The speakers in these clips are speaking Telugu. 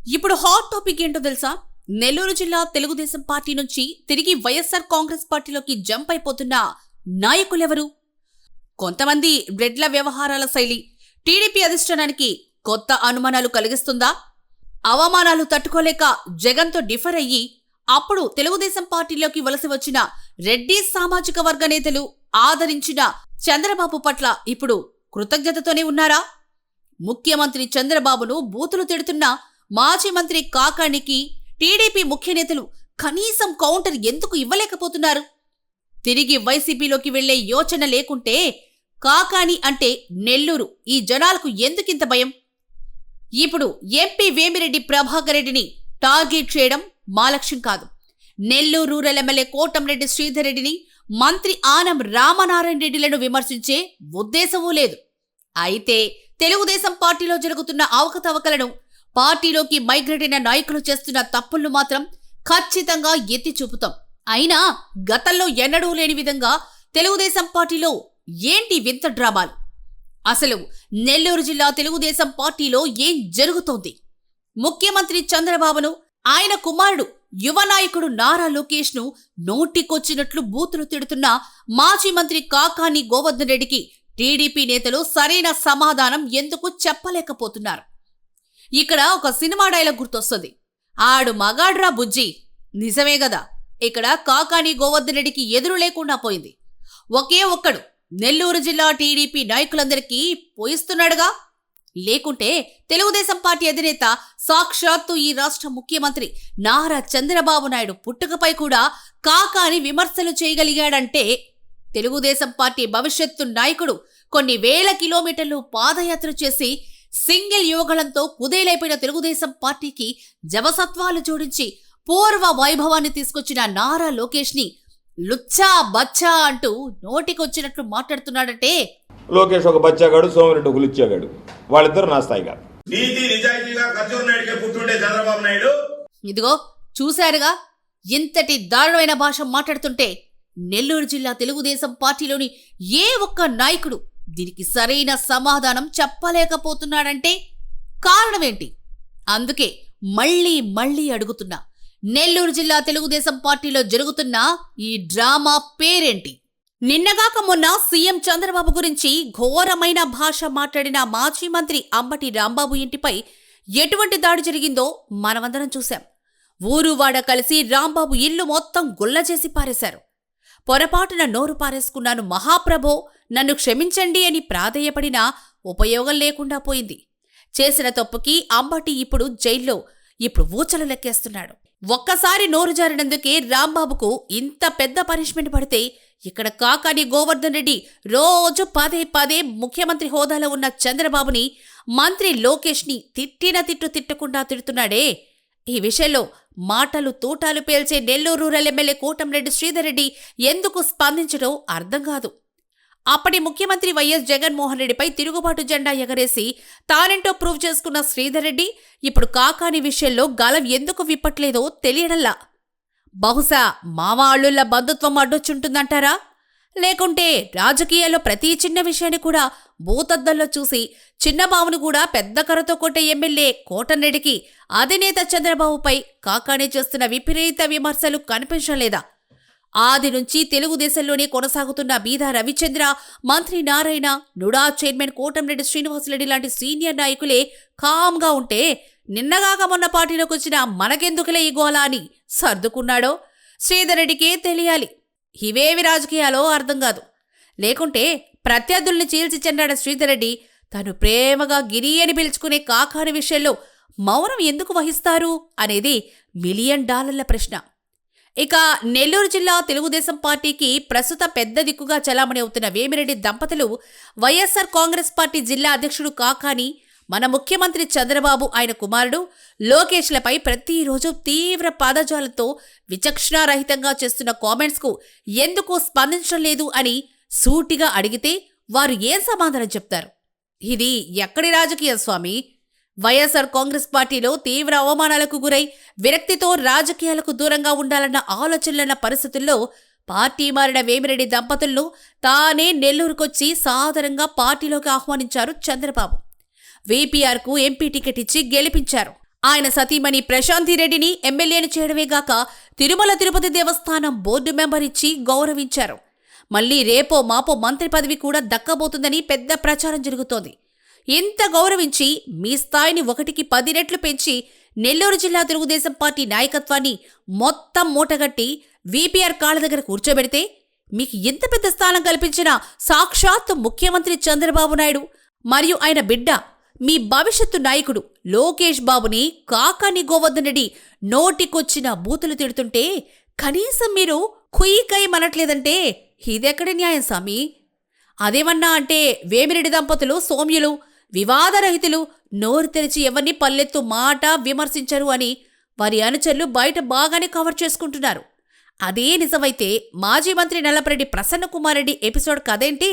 ఇప్పుడు హాట్ టాపిక్ ఏంటో తెలుసా? నెల్లూరు జిల్లా తెలుగుదేశం పార్టీ నుంచి తిరిగి వైఎస్ఆర్ కాంగ్రెస్ పార్టీలోకి జంప్ అయిపోతున్న నాయకులెవరు? కొంతమంది రెడ్ల వ్యవహారాల శైలి టీడీపీ అధిష్టానానికి కొత్త అనుమానాలు కలిగిస్తుందా? అవమానాలు తట్టుకోలేక జగన్తో డిఫర్ అయ్యి అప్పుడు తెలుగుదేశం పార్టీలోకి వలస వచ్చిన రెడ్డి సామాజిక వర్గ నేతలు ఆదరించిన చంద్రబాబు పట్ల ఇప్పుడు కృతజ్ఞతతోనే ఉన్నారా? ముఖ్యమంత్రి చంద్రబాబును బూతులు తిడుతున్న మాజీ మంత్రి కాకాణికి టీడీపీ ముఖ్య నేతలు కనీసం కౌంటర్ ఎందుకు ఇవ్వలేకపోతున్నారు? తిరిగి వైసీపీలోకి వెళ్ళే యోచన లేకుంటే కాకాణి అంటే నెల్లూరు. ఈ జనాలకు ఎందుకింత భయం? ఇప్పుడు ఎంపీ వేమిరెడ్డి ప్రభాకర్ రెడ్డిని టార్గెట్ చేయడం మా లక్ష్యం కాదు. నెల్లూరు రూరల్ ఎమ్మెల్యే కోటంరెడ్డి శ్రీధర్ రెడ్డిని మంత్రి ఆనం రామనారాయణ రెడ్డిలను విమర్శించే ఉద్దేశమూ లేదు. అయితే తెలుగుదేశం పార్టీలో జరుగుతున్న అవకతవకలను పార్టీలోకి మైగ్రేట్ అయిన నాయకులు చేస్తున్న తప్పులను మాత్రం ఖచ్చితంగా ఎత్తి చూపుతాం. అయినా గతంలో ఎన్నడూ లేని విధంగా తెలుగుదేశం పార్టీలో ఏంటి వింత డ్రామాలు? అసలు నెల్లూరు జిల్లా తెలుగుదేశం పార్టీలో ఏం జరుగుతోంది? ముఖ్యమంత్రి చంద్రబాబును ఆయన కుమారుడు యువ నాయకుడు నారా లోకేష్ను నోటికొచ్చినట్లు బూతులు తిడుతున్న మాజీ మంత్రి కాకాని గోవర్ధన్ రెడ్డికి టీడీపీ నేతలు సరైన సమాధానం ఎందుకు చెప్పలేకపోతున్నారు? ఇక్కడ ఒక సినిమా డైలాగ్ గుర్తొస్తుంది. ఆడు మగాడ్రా బుజ్జి. నిజమే గదా. ఇక్కడ కాకాని గోవర్ధన్ రెడ్డికి ఎదురు లేకుండా పోయింది. ఒకే ఒక్కడు నెల్లూరు జిల్లా టీడీపీ నాయకులందరికీ పోయిస్తున్నాడుగా? లేకుంటే తెలుగుదేశం పార్టీ అధినేత సాక్షాత్తు ఈ రాష్ట్ర ముఖ్యమంత్రి నారా చంద్రబాబు నాయుడు పుట్టుకపై కూడా కాకాని విమర్శలు చేయగలిగాడంటే తెలుగుదేశం పార్టీ భవిష్యత్తు నాయకుడు కొన్ని వేల కిలోమీటర్లు పాదయాత్ర చేసి సింగిల్ యువగళంతో కుదేలైపోయిన తెలుగుదేశం పార్టీకి జవసత్వాలు జోడించి పూర్వ వైభవాన్ని తీసుకొచ్చిన నారా లోకేష్ని లుచ్చా బచ్చా అంటూ నోటికొచ్చినట్లు మాట్లాడుతున్నాడంటే లోకేష్ ఒక బచ్చాగాడు సోమిరెడ్డి ఒక లుచ్చాగాడు. వాళ్ళిద్దరు నా స్థాయి కాదు. నీతి నిజాయితీగా ఖర్జూర్ నాయుడికి పుట్టుండే చంద్రబాబు నాయుడు? ఇదిగో చూశారుగా? ఇంతటి దారుణమైన భాష మాట్లాడుతుంటే నెల్లూరు జిల్లా తెలుగుదేశం పార్టీలోని ఏ ఒక్క నాయకుడు దీనికి సరైన సమాధానం చెప్పలేకపోతున్నాడంటే కారణమేంటి? అందుకే మళ్ళీ మళ్ళీ అడుగుతున్నా. నెల్లూరు జిల్లా తెలుగుదేశం పార్టీలో జరుగుతున్న ఈ డ్రామా పేరేంటి? నిన్నగాక మొన్న సీఎం చంద్రబాబు గురించి ఘోరమైన భాష మాట్లాడిన మాజీ మంత్రి అంబటి రాంబాబు ఇంటిపై ఎటువంటి దాడి జరిగిందో మనమందరం చూశాం. ఊరు వాడ కలిసి రాంబాబు ఇల్లు మొత్తం గుల్ల చేసి పారేశారు. పొరపాటున నోరు పారేసుకున్నాను మహాప్రభో నన్ను క్షమించండి అని ప్రాధేయపడినా ఉపయోగం లేకుండా పోయింది. చేసిన తప్పుకి అంబటి ఇప్పుడు జైల్లో ఇప్పుడు ఊచలు లెక్కేస్తున్నాడు. ఒక్కసారి నోరు జారినందుకే రాంబాబుకు ఇంత పెద్ద పనిష్మెంట్ పడితే ఇక్కడ కాకాని గోవర్ధన్ రెడ్డి రోజు పదే పదే ముఖ్యమంత్రి హోదాలో ఉన్న చంద్రబాబుని మంత్రి లోకేష్ని తిట్టిన తిట్టు తిట్టకుండా తిడుతున్నాడే. ఈ విషయంలో మాటలు తూటాలు పేల్చే నెల్లూరు రూరల్ ఎమ్మెల్యే కోటంరెడ్డి శ్రీధర్రెడ్డి ఎందుకు స్పందించడం అర్థం కాదు. అప్పటి ముఖ్యమంత్రి వైఎస్ జగన్మోహన్ రెడ్డిపై తిరుగుబాటు జెండా ఎగరేసి తానెంటో ప్రూవ్ చేసుకున్న శ్రీధర్ రెడ్డి ఇప్పుడు కాకాని విషయంలో గలం ఎందుకు విప్పట్లేదో తెలియడంలా. బహుశా మామ అల్లుళ్ళ బంధుత్వం అడ్డొచ్చుంటుందంటారా? లేకుంటే రాజకీయాల్లో ప్రతి చిన్న విషయాన్ని కూడా భూతద్దంలో చూసి చిన్నబాబును కూడా పెద్ద కర్రతో కొట్టే ఎమ్మెల్యే కోటన్రెడ్డికి అధినేత చంద్రబాబుపై కాకానే చేస్తున్న విపరీత విమర్శలు కనిపించలేదా? ఆది నుంచి తెలుగుదేశంలోనే కొనసాగుతున్న బీదా రవిచంద్ర మంత్రి నారాయణ నుడా చైర్మన్ కోటంరెడ్డి శ్రీనివాసరెడ్డి లాంటి సీనియర్ నాయకులే కామ్గా ఉంటే నిన్నగాక మొన్న పార్టీలోకి వచ్చిన మనకెందుకులే ఈ గోళ అని సర్దుకున్నాడో? శ్రీధర్ రెడ్డికే తెలియాలి. ఇవేవి రాజకీయాలో అర్థం కాదు. లేకుంటే ప్రత్యర్థుల్ని చీల్చి చెండాడ శ్రీధరెడ్డి తను ప్రేమగా గిరి అని పిలుచుకునే కాకాని విషయంలో మౌనం ఎందుకు వహిస్తారు అనేది మిలియన్ డాలర్ల ప్రశ్న. ఇక నెల్లూరు జిల్లా తెలుగుదేశం పార్టీకి ప్రస్తుత పెద్ద దిక్కుగా చలామణి అవుతున్న వేమిరెడ్డి దంపతులు వైఎస్సార్ కాంగ్రెస్ పార్టీ జిల్లా అధ్యక్షుడు కాకాని మన ముఖ్యమంత్రి చంద్రబాబు ఆయన కుమారుడు లోకేష్లపై ప్రతిరోజు తీవ్ర పాదజాలతో విచక్షణారహితంగా చేస్తున్న కామెంట్స్కు ఎందుకు స్పందించడం లేదు అని సూటిగా అడిగితే వారు ఏం సమాధానం చెప్తారు? ఇది ఎక్కడి రాజకీయ స్వామి? వైఎస్ఆర్ కాంగ్రెస్ పార్టీలో తీవ్ర అవమానాలకు గురై విరక్తితో రాజకీయాలకు దూరంగా ఉండాలన్న ఆలోచనలన్న పరిస్థితుల్లో పార్టీ మారిన వేమిరెడ్డి దంపతులను తానే నెల్లూరుకొచ్చి సాధారణంగా పార్టీలోకి ఆహ్వానించారు చంద్రబాబు. వీపీఆర్కు ఎంపీ టికెట్ ఇచ్చి గెలిపించారు. ఆయన సతీమణి ప్రశాంతి రెడ్డిని ఎమ్మెల్యేను చేయడమే గాక తిరుమల తిరుపతి దేవస్థానం బోర్డు మెంబర్ ఇచ్చి గౌరవించారు. మళ్ళీ రేపో మాపో మంత్రి పదవి కూడా దక్కబోతుందని పెద్ద ప్రచారం జరుగుతోంది. ఇంత గౌరవించి మీ స్థాయిని ఒకటికి పది రెట్లు పెంచి నెల్లూరు జిల్లా తెలుగుదేశం పార్టీ నాయకత్వాన్ని మొత్తం మూటగట్టి వీపీఆర్ కాళ్ళ దగ్గర కూర్చోబెడితే మీకు ఎంత పెద్ద స్థానం కల్పించిన సాక్షాత్ ముఖ్యమంత్రి చంద్రబాబు నాయుడు మరియు ఆయన బిడ్డ మీ భవిష్యత్తు నాయకుడు లోకేష్ బాబుని కాకాని గోవర్ధన్ రెడ్డి నోటికొచ్చిన బూతులు తిడుతుంటే కనీసం మీరు కుయ్యికై మనట్లేదంటే ఇదెక్కడ న్యాయం సామి? అదేమన్నా అంటే వేమిరెడ్డి దంపతులు సౌమ్యులు వివాదరహితులు నోరు తెరిచి ఎవరిని పల్లెత్తు మాట విమర్శించరు అని వారి అనుచరులు బయట బాగానే కవర్ చేసుకుంటున్నారు. అదే నిజమైతే మాజీ మంత్రి నల్లపరెడ్డి ప్రసన్న కుమారెడ్డి ఎపిసోడ్ కదేంటి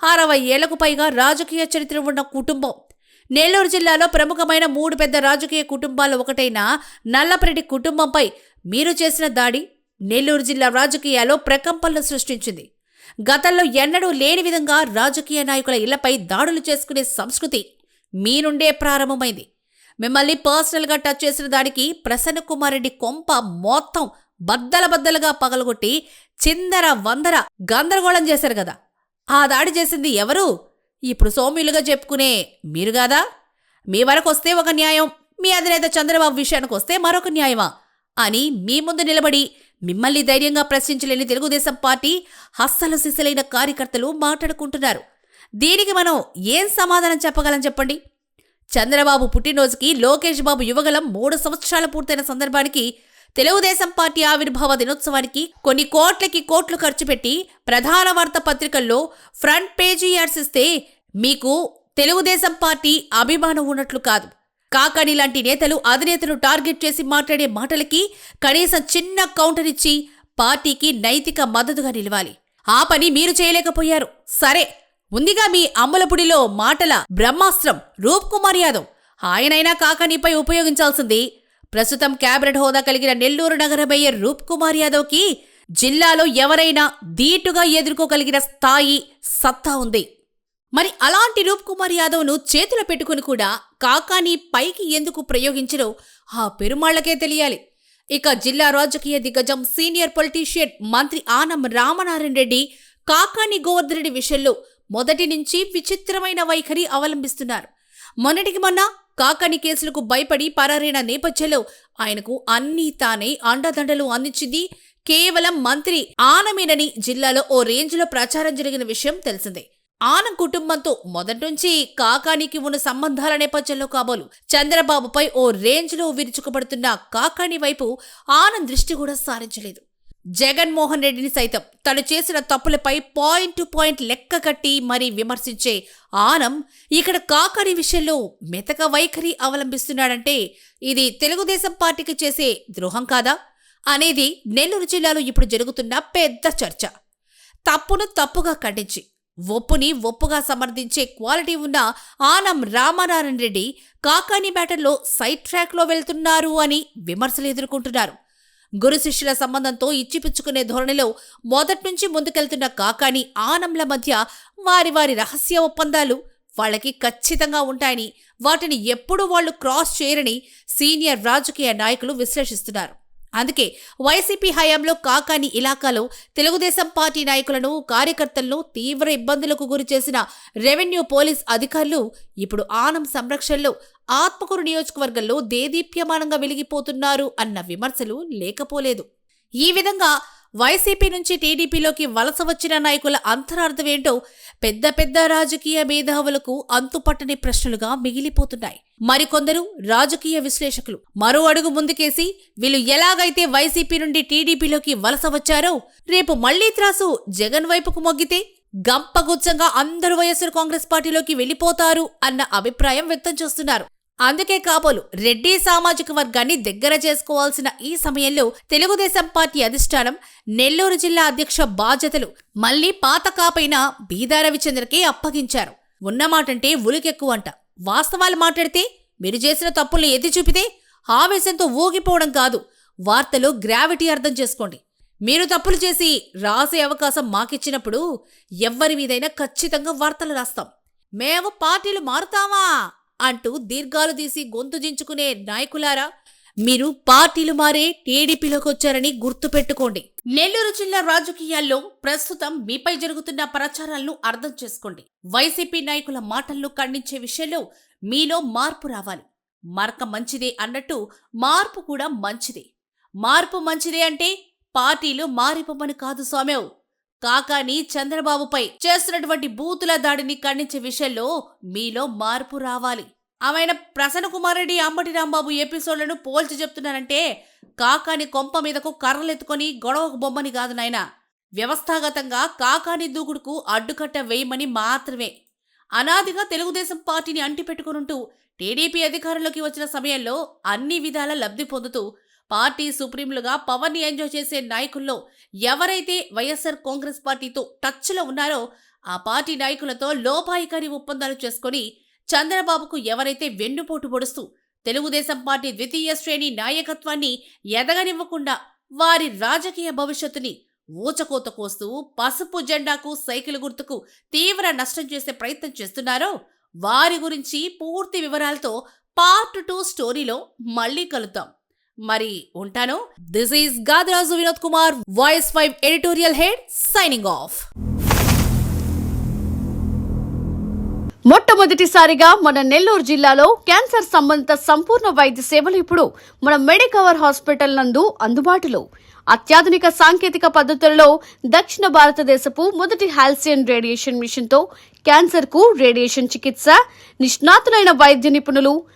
అరవై ఏళ్ళకు పైగా రాజకీయ చరిత్ర ఉన్న కుటుంబం. నెల్లూరు జిల్లాలో ప్రముఖమైన మూడు పెద్ద రాజకీయ కుటుంబాలు ఒకటైన నల్లపరెడ్డి కుటుంబంపై మీరు చేసిన దాడి నెల్లూరు జిల్లా రాజకీయాల్లో ప్రకంపనలు సృష్టించింది. గతంలో ఎన్నడూ లేని విధంగా రాజకీయ నాయకుల ఇళ్ళపై దాడులు చేసుకునే సంస్కృతి మీ నుండే ప్రారంభమైంది. మిమ్మల్ని పర్సనల్గా టచ్ చేసిన దానికి ప్రసన్న కుమార్ రెడ్డి కొంప మొత్తం బద్దల బద్దలుగా పగలగొట్టి చిందర వందర గందరగోళం చేశారు కదా. ఆ దాడి చేసింది ఎవరు? ఇప్పుడు సోమ్యులుగా చెప్పుకునే మీరు కాదా? మీ వరకు వస్తే ఒక న్యాయం మీ అధినేత చంద్రబాబు విషయానికి వస్తే మరొక న్యాయమా? అని మీ ముందు నిలబడి మిమ్మల్ని ధైర్యంగా ప్రశ్నించలేని తెలుగుదేశం పార్టీ హస్తలు సిసలైన కార్యకర్తలు మాట్లాడుకుంటున్నారు. దీనికి మనం ఏం సమాధానం చెప్పగలం చెప్పండి? చంద్రబాబు పుట్టినరోజుకి లోకేష్ బాబు యువగలం మూడు సంవత్సరాలు పూర్తయిన సందర్భానికి తెలుగుదేశం పార్టీ ఆవిర్భావ దినోత్సవానికి కొన్ని కోట్లకి కోట్లు ఖర్చు పెట్టి ప్రధాన వార్తా పత్రికల్లో ఫ్రంట్ పేజీ యాడ్స్ ఇస్తే మీకు తెలుగుదేశం పార్టీ అభిమానం ఉన్నట్లు కాదు. కాకాణి లాంటి నేతలు అధినేతను టార్గెట్ చేసి మాట్లాడే మాటలకి కనీసం చిన్న కౌంటర్ ఇచ్చి పార్టీకి నైతిక మద్దతుగా నిలవాలి. ఆ పని మీరు చేయలేకపోయారు. సరే ఉందిగా మీ అమ్మలపుడిలో మాటల బ్రహ్మాస్త్రం రూప్ కుమార్ యాదవ్. ఆయనైనా కాకాణిపై ఉపయోగించాల్సింది ప్రస్తుతం క్యాబినెట్ హోదా కలిగిన నెల్లూరు నగర మేయర్ రూప్ కుమార్ యాదవ్కి జిల్లాలో ఎవరైనా ధీటుగా ఎదుర్కోగలిగిన స్థాయి సత్తా ఉంది. మరి అలాంటి రూప్ కుమార్ యాదవ్ను చేతులు పెట్టుకుని కూడా కాకాని పైకి ఎందుకు ప్రయోగించరో ఆ పెరుమాళ్ళకే తెలియాలి. ఇక జిల్లా రాజకీయ దిగ్గజం సీనియర్ పొలిటీషియన్ మంత్రి ఆనం రామనారాయణ రెడ్డి కాకాని గోవర్ధన్ రెడ్డి విషయంలో మొదటి నుంచి విచిత్రమైన వైఖరి అవలంబిస్తున్నారు. మొన్నటికి మొన్న కాకాని కేసులకు భయపడి పరారైన నేపథ్యంలో ఆయనకు అన్నీ తానే అండదండలు అందించింది కేవలం మంత్రి ఆనమేనని జిల్లాలో ఓ రేంజ్లో ప్రచారం జరిగిన విషయం తెలిసిందే. ఆనం కుటుంబంతో మొదటి కాకాణికి కాకానికి ఉన్న సంబంధాల నేపథ్యంలో కాబోలు చంద్రబాబుపై ఓ రేంజ్లో విరుచుకుపడుతున్న కాకాని వైపు ఆనంద్ దృష్టి కూడా సారించలేదు. జగన్మోహన్ రెడ్డిని సైతం తను చేసిన తప్పులపై పాయింట్ టు పాయింట్ లెక్క కట్టి మరీ విమర్శించే ఆనం ఇక్కడ కాకాని విషయంలో మెతక వైఖరి అవలంబిస్తున్నాడంటే ఇది తెలుగుదేశం పార్టీకి చేసే ద్రోహం కాదా? అనేది నెల్లూరు జిల్లాలో ఇప్పుడు జరుగుతున్న పెద్ద చర్చ. తప్పును తప్పుగా ఖండించి ఒప్పుని ఒప్పుగా సమర్థించే క్వాలిటీ ఉన్న ఆనం రామానారాయణ రెడ్డి కాకాని బ్యాటర్లో సైడ్ ట్రాక్లో వెళ్తున్నారు అని విమర్శలు ఎదుర్కొంటున్నారు. గురు శిష్యుల సంబంధంతో ఇచ్చిపుచ్చుకునే ధోరణిలో మొదట్నుంచి ముందుకెళ్తున్న కాకాని ఆనంల మధ్య వారి వారి రహస్య ఒప్పందాలు వాళ్ళకి ఖచ్చితంగా ఉంటాయని వాటిని ఎప్పుడూ వాళ్ళు క్రాస్ చేయరని సీనియర్ రాజకీయ నాయకులు విశ్లేషిస్తున్నారు. అందుకే వైసీపీ హయాంలో కాకాని ఇలాకాలో తెలుగుదేశం పార్టీ నాయకులను కార్యకర్తలను తీవ్ర ఇబ్బందులకు గురి చేసిన రెవెన్యూ పోలీస్ అధికారులు ఇప్పుడు ఆనం సంరక్షణలో ఆత్మకూరు నియోజకవర్గంలో దేదీప్యమానంగా వెలిగిపోతున్నారు అన్న విమర్శలు లేకపోలేదు. ఈ విధంగా వైసీపీ నుంచి టీడీపీలోకి వలస వచ్చిన నాయకుల అంతరార్థమేంటో పెద్ద పెద్ద రాజకీయ మేధావులకు అంతుపట్టని ప్రశ్నలుగా మిగిలిపోతున్నాయి. మరికొందరు రాజకీయ విశ్లేషకులు. మరో అడుగు ముందుకేసి వీళ్ళు ఎలాగైతే వైసీపీ నుండి టీడీపీలోకి వలస వచ్చారో రేపు మళ్ళీ త్రాసు జగన్ వైపుకు మొగ్గితే గంపగుచ్చంగా అందరు వైఎస్ఆర్ కాంగ్రెస్ పార్టీలోకి వెళ్ళిపోతారు అన్న అభిప్రాయం వ్యక్తం చేస్తున్నారు. అందుకే కాబోలు రెడ్డి సామాజిక వర్గాన్ని దగ్గర చేసుకోవాల్సిన ఈ సమయంలో తెలుగుదేశం పార్టీ అధిష్టానం నెల్లూరు జిల్లా అధ్యక్ష బాధ్యతలు మళ్ళీ పాత కాపైన బీదా రవిచంద్రకే అప్పగించారు. ఉన్నమాటంటే ఉలికెక్కువంట. వాస్తవాలు మాట్లాడితే మీరు చేసిన తప్పుల్ని ఎత్తి చూపితే ఆవేశంతో ఊగిపోవడం కాదు. వార్తలో గ్రావిటీ అర్థం చేసుకోండి. మీరు తప్పులు చేసి రాసే అవకాశం మాకిచ్చినప్పుడు ఎవ్వరి మీదైనా ఖచ్చితంగా వార్తలు రాస్తాం. మేము పార్టీలు మారుతామా? అంటూ దీర్ఘాలు తీసి గొంతు దించుకునే నాయకులారా మీరు పార్టీలు మారే టీడీపీలోకి వచ్చారని గుర్తుపెట్టుకోండి నెల్లూరు జిల్లా రాజకీయాల్లో ప్రస్తుతం మీపై జరుగుతున్న ప్రచారాలను అర్థం చేసుకోండి. వైసీపీ నాయకుల మాటలను ఖండించే విషయంలో మీలో మార్పు రావాలి. మరక మంచిదే అన్నట్టు మార్పు కూడా మంచిదే. మార్పు మంచిదే అంటే పార్టీలు మారిపోమని కాదు స్వామ్యవ్ కాకాని చంద్రబాబుపై చేస్తున్నటువంటి బూతుల దాడిని ఖండించే విషయంలో మీలో మార్పు రావాలి. ఆమెన ప్రసన్న కుమార్ రెడ్డి అంబటి రాంబాబు ఎపిసోడ్లను పోల్చి చెప్తున్నారంటే కాకాని కొంప మీదకు కర్రలెత్తుకొని గొడవకు బొమ్మని కాదు నాయన. వ్యవస్థాగతంగా కాకాని దూకుడుకు అడ్డుకట్ట వేయమని మాత్రమే. అనాదిగా తెలుగుదేశం పార్టీని అంటిపెట్టుకునుంటూ టీడీపీ అధికారంలోకి వచ్చిన సమయంలో అన్ని విధాల లబ్ధి పొందుతూ పార్టీ సుప్రీంలుగా పవన్ని ఎంజాయ్ చేసే నాయకుల్లో ఎవరైతే వైఎస్ఆర్ కాంగ్రెస్ పార్టీతో టచ్లో ఉన్నారో ఆ పార్టీ నాయకులతో లోపాయికారి ఒప్పందాలు చేసుకొని చంద్రబాబుకు ఎవరైతే వెన్నుపోటు పొడుస్తూ తెలుగుదేశం పార్టీ ద్వితీయ శ్రేణి నాయకత్వాన్ని ఎదగనివ్వకుండా వారి రాజకీయ భవిష్యత్తుని ఊచకోత కోస్తూ పసుపు జెండాకు సైకిల్ గుర్తుకు తీవ్ర నష్టం చేసే ప్రయత్నం చేస్తున్నారో వారి గురించి పూర్తి వివరాలతో పార్ట్ టూ స్టోరీలో మళ్ళీ కలుద్దాం. మరి ఉంటాను. This is Gadaraju Vinod Kumar voice five editorial head signing off మొట్టమొదటిసారిగా మన నెల్లూరు జిల్లాలో క్యాన్సర్ సంబంధిత సంపూర్ణ వైద్య సేవలు ఇప్పుడు మన మెడికవర్ హాస్పిటల్ నందు అందుబాటులో. అత్యాధునిక సాంకేతిక పద్ధతులలో దక్షిణ భారతదేశపు మొదటి హాల్సియన్ రేడియేషన్ మిషన్తో క్యాన్సర్కు రేడియేషన్ చికిత్స నిష్ణాతులైన వైద్య నిపుణులు